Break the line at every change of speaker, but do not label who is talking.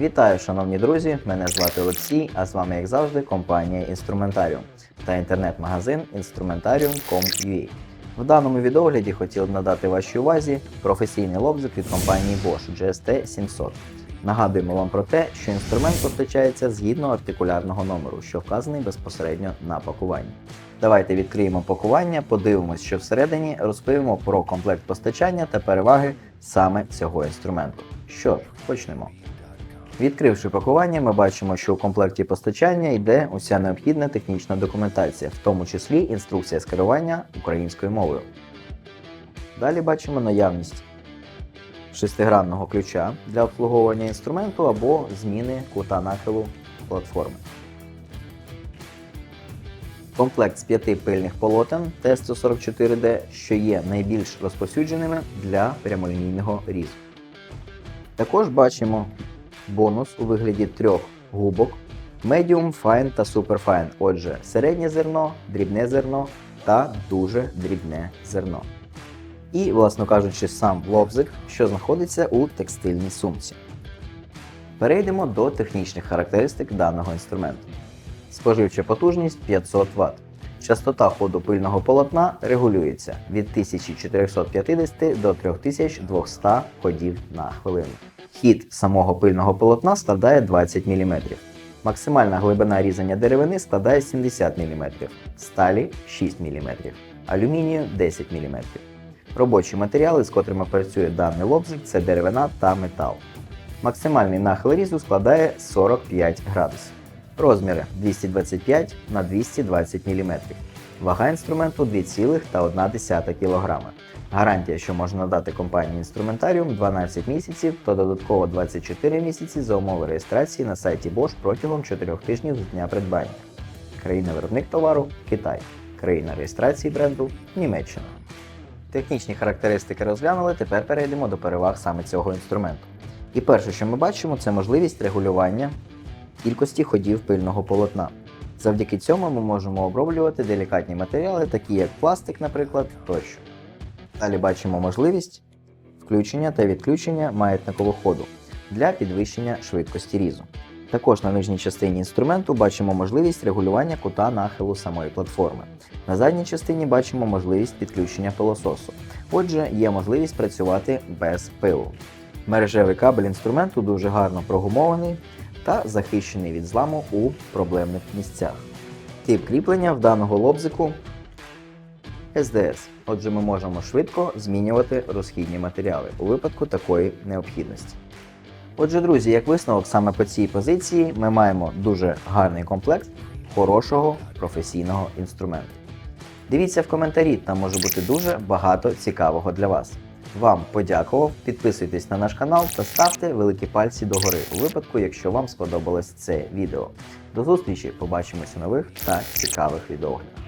Вітаю, шановні друзі! Мене звати Олексій, а з вами, як завжди, компанія Інструментаріум та інтернет-магазин Instrumentarium.com.ua. В даному відогляді хотів б надати вашій увазі професійний лобзик від компанії Bosch GST 700. Нагадуємо вам про те, що інструмент постачається згідно артикулярного номеру, що вказаний безпосередньо на пакуванні. Давайте відкриємо пакування, подивимось, що всередині, розповімо про комплект постачання та переваги саме цього інструменту. Що ж, почнемо. Відкривши пакування, ми бачимо, що у комплекті постачання йде уся необхідна технічна документація, в тому числі інструкція з керування українською мовою. Далі бачимо наявність шестигранного ключа для обслуговування інструменту або зміни кута нахилу платформи. Комплект з п'яти пильних полотен T144D, що є найбільш розповсюдженими для прямолінійного різу. Також бачимо бонус у вигляді трьох губок Medium, Fine та Superfine. Отже, середнє зерно, дрібне зерно та дуже дрібне зерно. І, власно кажучи, сам лобзик, що знаходиться у текстильній сумці. Перейдемо до технічних характеристик даного інструменту. Споживча потужність 500 Вт. Частота ходу пильного полотна регулюється від 1450 до 3200 ходів на хвилину. Хід самого пильного полотна складає 20 мм. Максимальна глибина різання деревини складає 70 мм, сталі 6 мм, алюмінію 10 мм. Робочі матеріали, з котрими працює даний лобзик, це деревина та метал. Максимальний нахил різу складає 45 градусів. Розміри 225 на 220 мм. Вага інструменту 2,1 кг. Гарантія, що можна надати компанії інструментаріум 12 місяців та додатково 24 місяці за умови реєстрації на сайті Bosch протягом 4 тижнів з дня придбання. Країна-виробник товару Китай. Країна реєстрації бренду Німеччина. Технічні характеристики розглянули, тепер перейдемо до переваг саме цього інструменту. І перше, що ми бачимо, це можливість регулювання кількості ходів пильного полотна. Завдяки цьому ми можемо оброблювати делікатні матеріали, такі як пластик, наприклад, тощо. Далі бачимо можливість включення та відключення маятникового ходу для підвищення швидкості різу. Також на нижній частині інструменту бачимо можливість регулювання кута нахилу самої платформи. На задній частині бачимо можливість підключення пилососу. Отже, є можливість працювати без пилу. Мережевий кабель інструменту дуже гарно прогумований та захищений від зламу у проблемних місцях. Тип кріплення в даного лобзику SDS. Отже, ми можемо швидко змінювати розхідні матеріали у випадку такої необхідності. Отже, друзі, як висновок, саме по цій позиції ми маємо дуже гарний комплект хорошого професійного інструменту. Дивіться в коментарі, там може бути дуже багато цікавого для вас. Вам подякував, підписуйтесь на наш канал та ставте великі пальці догори у випадку, якщо вам сподобалось це відео. До зустрічі, побачимося у нових та цікавих відеоглядах.